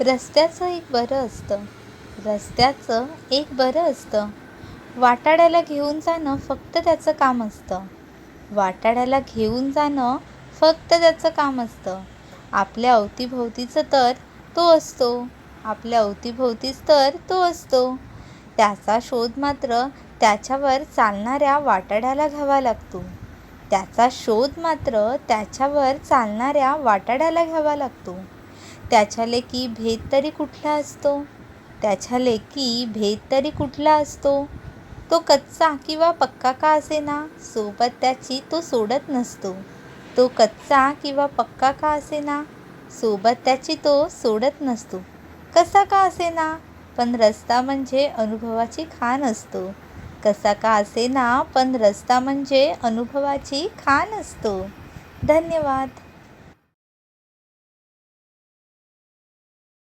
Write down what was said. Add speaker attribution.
Speaker 1: रस्त्याचं एक बरं असतं. रस्त्याचं एक बरं असतं. वाटाड्याला घेऊन जाणं फक्त त्याचं काम असतं. वाटाड्याला घेऊन जाणं फक्त त्याचं काम असतं. आपल्या अवतीभोवतीचं तर तो असतो. आपल्या अवतीभोवतीच तर तो असतो. त्याचा शोध मात्र त्याच्यावर चालणाऱ्या वाटाड्याला घ्यावा लागतो. त्याचा शोध मात्र त्याच्यावर चालणाऱ्या वाटाड्याला घ्यावा लागतो. त्याच्या लेकी भेद तरी कुठला असतो? त्याच्या लेकी भेद तरी कुठला असतो? तो कच्चा किंवा पक्का का असेना? सोबत त्याची तो सोडत नसतो. तो कच्चा किंवा पक्का का असेना? सोबत त्याची तो सोडत नसतो. कसा का असेना? पण रस्ता म्हणजे अनुभवाची खाण असतो. कसा का असेना? पण रस्ता म्हणजे अनुभवाची खाण असतो. धन्यवाद.